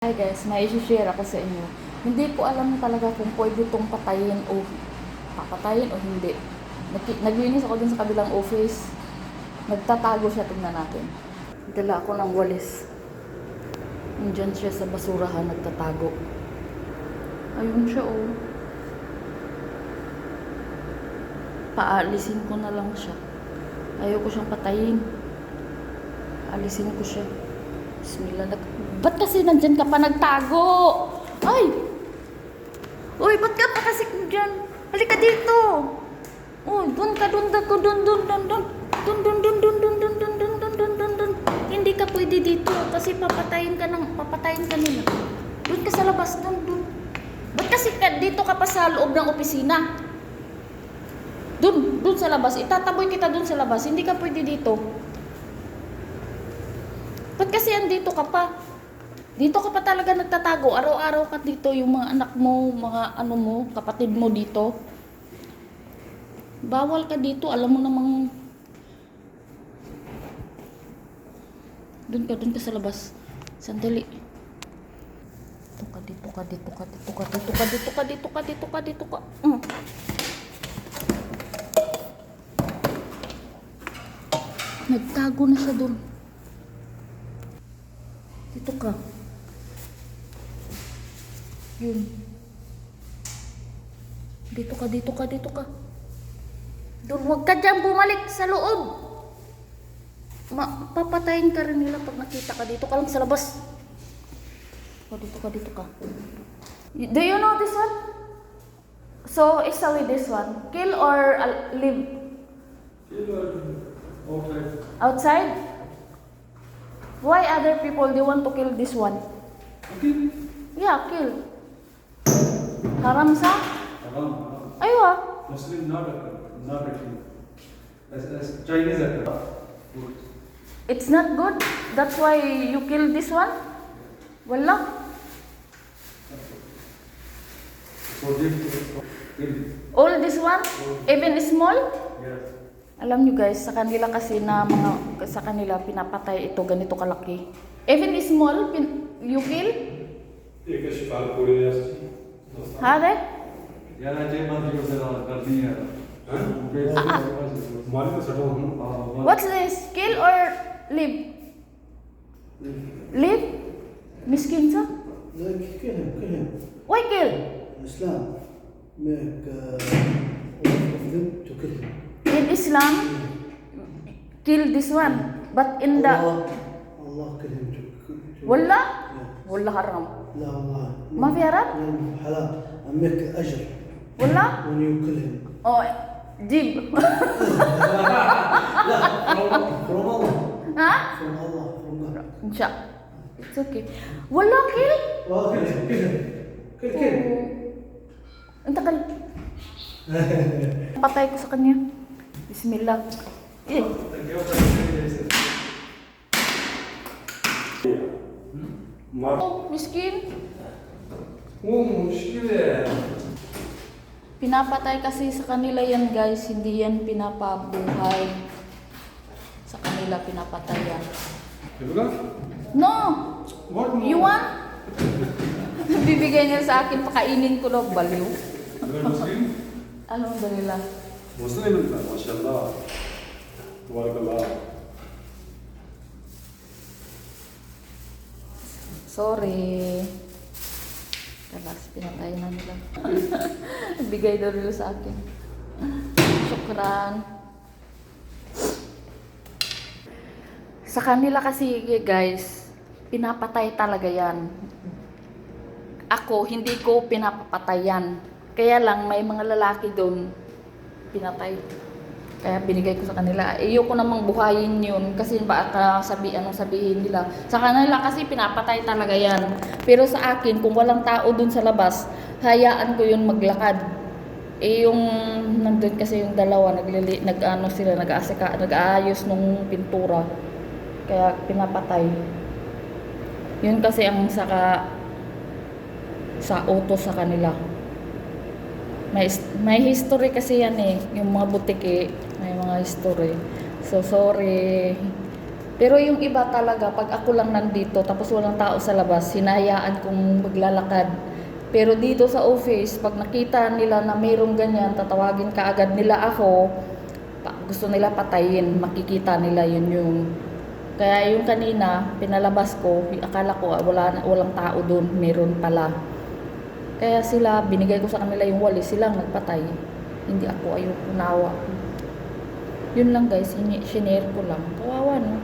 Hi guys, may share ako sa inyo. Hindi ko alam talaga kung pwede itong patayin o papatayin o hindi. Nag- Naglinis ako dun sa kabilang office. Nagtatago siya, tingnan natin. Dala ako ng walis. Nandyan siya sa basurahan, nagtatago. Ayun siya oh. Paalisin ko na lang siya. Ayoko siyang patayin. Alisin ko siya. Bismillah. Nag... Ba't kasi nandyan ka pa nagtago? Ay! Uy, ba't ka pa kasi dyan? Halika dito! Uy, doon ka, doon, doon, doon, doon, doon, doon, doon, doon, doon, doon, doon, doon, doon, doon, doon, doon, doon, doon. Hindi ka pwede dito kasi papatayin ka ng, papatayin ka nila. Doon ka sa labas, doon, doon. Ba't kasi ka, dito ka pa sa loob ng opisina? Doon, doon sa labas. Itataboy kita doon sa labas. Hindi ka pwede dito. Ba't kasi andito ka pa? Dito ka pa talaga nagtatago. Araw-araw ka dito. Yung mga anak mo, mga ano mo, kapatid mo dito. Bawal ka dito. Alam mo namang... Doon ka, doon ka sa labas. Sandali. Dito ka, dito ka, dito ka, dito ka, dito ka, dito ka, dito ka, dito ka, dito ka. Mm. Nagtago na siya doon. Dito ka. Yun. Dito ka, dito ka, dito ka. Doon, huwag ka dyan bumalik sa loob. Ma papatayin ka rin nila pag nakita ka. Dito ka lang sa labas. O, dito ka, dito ka. Do you know this one? So, isa with this one. Kill or uh, live? Outside? Why other people they want to kill this one? Yeah, kill. Haram sa? Aywa. ah. Muslim not a, not a king. As, as Chinese are food. It's not good. That's why you kill this one? Wala. So they kill. All this one? Even small? Yes. Alam nyo guys, sa kanila kasi na mga, sa kanila pinapatay ito ganito kalaki. Even small, pin, you kill? एक शिकार હા રે What's this? Kill or live? Live? Miskin sa? Kill him, kill him. Why kill? Islam make uh, of them to kill him. In Islam, kill this one. But in Allah, the Allah kill him to. to Wallah? Yeah. Wallah haram. La Allah. ما فيها رب؟ حلال. أمك أجر. ولا؟ ومن يوكلهم أو جيب. لا فروم الله ها؟ فروم الله فروم إن شاء الله. اتس أوكي ولا كل؟ كل كل كل انتقل. بطايك سقنية. بسم الله. إيه؟ hmm? مسكين. Oo, sige. Pinapatay kasi sa kanila yan guys, hindi yan pinapabuhay. Sa kanila pinapatay yan. Diba? No! What? You want? Bibigay niya sa akin, pakainin ko lang, baliw. Muslim? Alam ba nila? Muslim na, mashallah. Tabarakallah. Sorry. Tapos pinatay na nila. Bigay daw nila sa akin. Syukran. Sa kanila kasi guys, pinapatay talaga yan. Ako, hindi ko pinapapatayan. Kaya lang, may mga lalaki doon, pinatay. Kaya binigay ko sa kanila. Ayoko namang buhayin yun kasi baka sabi, anong sabihin nila. Sa kanila kasi pinapatay talaga yan. Pero sa akin, kung walang tao dun sa labas, hayaan ko yun maglakad. Eh yung nandun kasi yung dalawa, naglili, nag-ano sila, nag-aasika, nag-aayos nung pintura. Kaya pinapatay. Yun kasi ang saka sa utos sa kanila. May, may history kasi yan eh. Yung mga butiki, may mga history. So, sorry. Pero yung iba talaga, pag ako lang nandito, tapos walang tao sa labas, hinahayaan kong maglalakad. Pero dito sa office, pag nakita nila na mayroong ganyan, tatawagin kaagad nila ako, gusto nila patayin, makikita nila yun yung... Kaya yung kanina, pinalabas ko, akala ko ah, wala, walang tao doon, meron pala. Kaya sila, binigay ko sa kanila yung walis, silang nagpatay. Hindi ako, ayoko nawa. Yun lang guys, shinare ko lang. Kawawa no?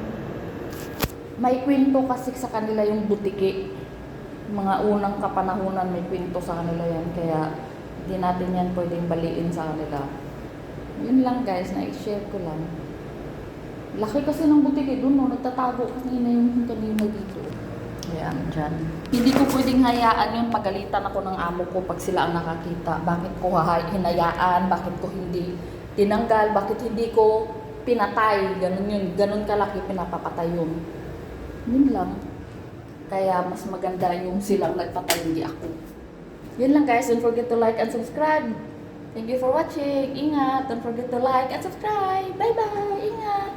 May kwento kasi sa kanila yung butiki. Mga unang kapanahunan may kwento sa kanila yan. Kaya hindi natin yan pwedeng baliin sa kanila. Yun lang guys, na-share ko lang. Laki kasi ng butiki doon, no? nagtatago kanina yung kanina dito. Ayan, dyan. Hindi ko pwedeng hayaan yun, pagalitan ako ng amo ko pag sila ang nakakita. Bakit ko hinayaan, bakit ko hindi tinanggal, bakit hindi ko pinatay. Ganun yun, ganun kalaki pinapapatay yun. Yun lang. Kaya mas maganda yung silang nagpatay, hindi ako. Yun lang guys, don't forget to like and subscribe. Thank you for watching. Ingat. Don't forget to like and subscribe. Bye-bye. Ingat.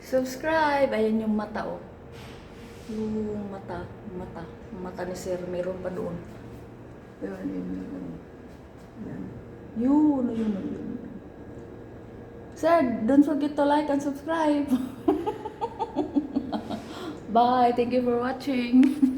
Subscribe. Ayan yung mata, oh. Yung mata. Mata. Mata ni Sir. Meron pa doon. Yun, yun, yun. Ayan. Yun, yun, yun, yun. Sir, don't forget to like and subscribe. Bye. Thank you for watching.